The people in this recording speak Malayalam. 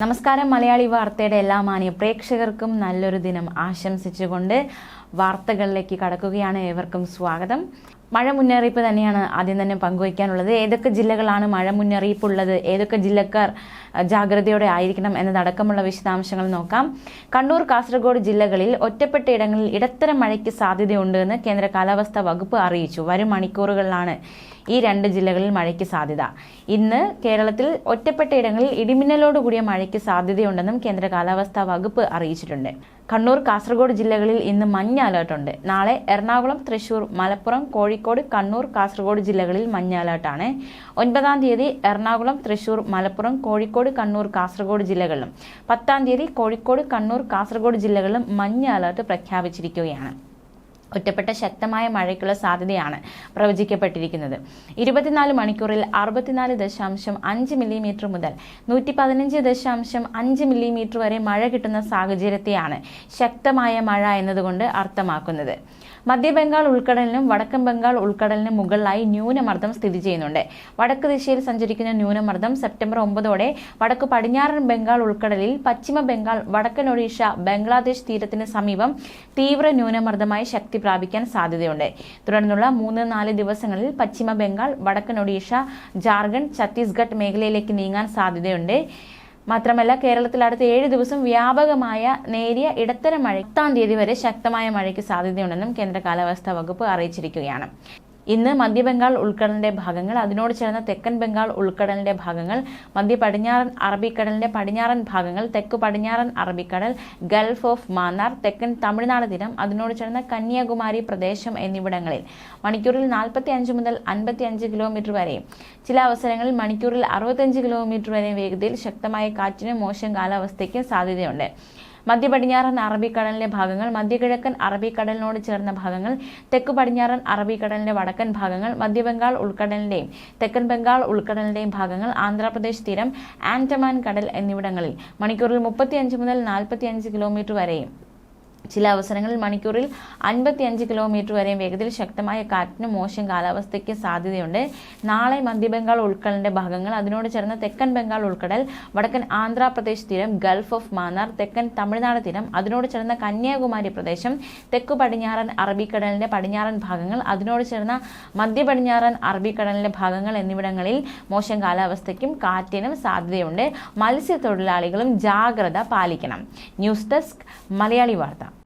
നമസ്കാരം മലയാളി വാർത്തയുടെ എല്ലാ മാന്യ പ്രേക്ഷകർക്കും നല്ലൊരു ദിനം ആശംസിച്ചുകൊണ്ട് വാർത്തകളിലേക്ക് കടക്കുകയാണ് ഏവർക്കും സ്വാഗതം. മഴ മുന്നറിയിപ്പ് തന്നെയാണ് ആദ്യം തന്നെ പങ്കുവയ്ക്കാനുള്ളത്. ഏതൊക്കെ ജില്ലകളാണ് മഴ മുന്നറിയിപ്പുള്ളത്? ഏതൊക്കെ ജില്ലക്കാർ ജാഗ്രതയോടെ ആയിരിക്കണം എന്നതടക്കമുള്ള വിശദാംശങ്ങൾ നോക്കാം. കണ്ണൂർ കാസർഗോഡ് ജില്ലകളിൽ ഒറ്റപ്പെട്ട ഇടങ്ങളിൽ ഇടത്തരം മഴയ്ക്ക് സാധ്യതയുണ്ട് എന്ന് കേന്ദ്ര കാലാവസ്ഥാ വകുപ്പ് അറിയിച്ചു. വരും മണിക്കൂറുകളിലാണ് ഈ രണ്ട് ജില്ലകളിൽ മഴയ്ക്ക് സാധ്യത. ഇന്ന് കേരളത്തിൽ ഒറ്റപ്പെട്ട ഇടങ്ങളിൽ ഇടിമിന്നലോട് കൂടിയ മഴയ്ക്ക് സാധ്യതയുണ്ടെന്നും കേന്ദ്ര കാലാവസ്ഥാ വകുപ്പ് അറിയിച്ചിട്ടുണ്ട്. കണ്ണൂർ കാസർഗോഡ് ജില്ലകളിൽ ഇന്ന് മഞ്ഞ അലേർട്ടുണ്ട് നാളെ എറണാകുളം തൃശൂർ മലപ്പുറം കോഴിക്കോട് കണ്ണൂർ കാസർഗോഡ് ജില്ലകളിൽ മഞ്ഞ അലേർട്ടാണ് ഒൻപതാം തീയതി എറണാകുളം തൃശൂർ മലപ്പുറം കോഴിക്കോട് കണ്ണൂർ കാസർഗോഡ് ജില്ലകളിലും. പത്താം തീയതി കോഴിക്കോട് കണ്ണൂർ കാസർഗോഡ് ജില്ലകളിലും മഞ്ഞ അലേർട്ട് പ്രഖ്യാപിച്ചിരിക്കുകയാണ്. ഒറ്റപ്പെട്ട ശക്തമായ മഴയ്ക്കുള്ള സാധ്യതയാണ് പ്രവചിക്കപ്പെട്ടിരിക്കുന്നത്. ഇരുപത്തിനാല് മണിക്കൂറിൽ അറുപത്തിനാല് ദശാംശം അഞ്ച് മില്ലിമീറ്റർ മുതൽ നൂറ്റി പതിനഞ്ച് ദശാംശം അഞ്ച് മില്ലിമീറ്റർ വരെ മഴ കിട്ടുന്ന സാഹചര്യത്തെയാണ് ശക്തമായ മഴ എന്നതുകൊണ്ട് അർത്ഥമാക്കുന്നത്. മധ്യബംഗാൾ ഉൾക്കടലിനും വടക്കൻ ബംഗാൾ ഉൾക്കടലിനും മുകളിലായി ന്യൂനമർദ്ദം സ്ഥിതി ചെയ്യുന്നുണ്ട്. വടക്ക് ദിശയിൽ സഞ്ചരിക്കുന്ന ന്യൂനമർദ്ദം സെപ്റ്റംബർ ഒമ്പതോടെ വടക്ക് പടിഞ്ഞാറൻ ബംഗാൾ ഉൾക്കടലിൽ പശ്ചിമ ബംഗാൾ വടക്കൻ ഒഡീഷ ബംഗ്ലാദേശ് തീരത്തിന് സമീപം തീവ്ര ന്യൂനമർദ്ദമായി ശക്തി പ്രാപിക്കാൻ സാധ്യതയുണ്ട്. തുടർന്നുള്ള മൂന്ന് നാല് ദിവസങ്ങളിൽ പശ്ചിമ ബംഗാൾ വടക്കൻ ഒഡീഷ ജാർഖണ്ഡ് ഛത്തീസ്ഗഡ് മേഖലയിലേക്ക് നീങ്ങാൻ സാധ്യതയുണ്ട്. മാത്രമല്ല കേരളത്തിൽ അടുത്ത ഏഴ് ദിവസം വ്യാപകമായ നേരിയ ഇടത്തരം മഴ പത്താം തീയതി വരെ ശക്തമായ മഴയ്ക്ക് സാധ്യതയുണ്ടെന്നും കേന്ദ്ര കാലാവസ്ഥാ വകുപ്പ് അറിയിച്ചിരിക്കുകയാണ്. ഇന്ന് മധ്യ ബംഗാൾ ഉൾക്കടലിന്റെ ഭാഗങ്ങൾ അതിനോട് ചേർന്ന തെക്കൻ ബംഗാൾ ഉൾക്കടലിന്റെ ഭാഗങ്ങൾ മധ്യ പടിഞ്ഞാറൻ അറബിക്കടലിന്റെ പടിഞ്ഞാറൻ ഭാഗങ്ങൾ തെക്ക് പടിഞ്ഞാറൻ അറബിക്കടൽ ഗൾഫ് ഓഫ് മാന്നാർ തെക്കൻ തമിഴ്നാട് തീരം അതിനോട് ചേർന്ന കന്യാകുമാരി പ്രദേശം എന്നിവിടങ്ങളിൽ. മണിക്കൂറിൽ നാൽപ്പത്തി അഞ്ച് മുതൽ അൻപത്തി അഞ്ച് കിലോമീറ്റർ വരെയും ചില അവസരങ്ങളിൽ മണിക്കൂറിൽ അറുപത്തഞ്ച് കിലോമീറ്റർ വരെ വേഗതയിൽ ശക്തമായ കാറ്റിനും മോശം കാലാവസ്ഥയ്ക്കും സാധ്യതയുണ്ട്. മധ്യ പടിഞ്ഞാറൻ അറബിക്കടലിന്റെ ഭാഗങ്ങൾ മധ്യകിഴക്കൻ അറബിക്കടലിനോട് ചേർന്ന ഭാഗങ്ങൾ തെക്ക് പടിഞ്ഞാറൻ അറബിക്കടലിന്റെ വടക്കൻ ഭാഗങ്ങൾ മധ്യബംഗാൾ ഉൾക്കടലിന്റെയും തെക്കൻ ബംഗാൾ ഉൾക്കടലിന്റെയും ഭാഗങ്ങൾ ആന്ധ്രാപ്രദേശ് തീരം ആൻഡമാൻ കടൽ എന്നിവിടങ്ങളിൽ മണിക്കൂറിൽ മുപ്പത്തിയഞ്ച് മുതൽ നാൽപ്പത്തിയഞ്ച് കിലോമീറ്റർ വരെയും ചില അവസരങ്ങളിൽ മണിക്കൂറിൽ അൻപത്തിയഞ്ച് കിലോമീറ്റർ വരെയും വേഗതയിൽ ശക്തമായ കാറ്റിനും മോശം കാലാവസ്ഥയ്ക്ക് സാധ്യതയുണ്ട്. നാളെ മധ്യബംഗാൾ ഉൾക്കടലിന്റെ ഭാഗങ്ങൾ അതിനോട് ചേർന്ന തെക്കൻ ബംഗാൾ ഉൾക്കടൽ വടക്കൻ ആന്ധ്രാപ്രദേശ് തീരം ഗൾഫ് ഓഫ് മാന്നാർ തെക്കൻ തമിഴ്നാട് തീരം അതിനോട് ചേർന്ന കന്യാകുമാരി പ്രദേശം തെക്കു പടിഞ്ഞാറൻ അറബിക്കടലിന്റെ പടിഞ്ഞാറൻ ഭാഗങ്ങൾ അതിനോട് ചേർന്ന മധ്യ പടിഞ്ഞാറൻ അറബിക്കടലിന്റെ ഭാഗങ്ങൾ എന്നിവിടങ്ങളിൽ മോശം കാലാവസ്ഥയ്ക്കും കാറ്റിനും സാധ്യതയുണ്ട്. മത്സ്യത്തൊഴിലാളികളും ജാഗ്രത പാലിക്കണം. ന്യൂസ് ഡെസ്ക് മലയാളി വാർത്ത.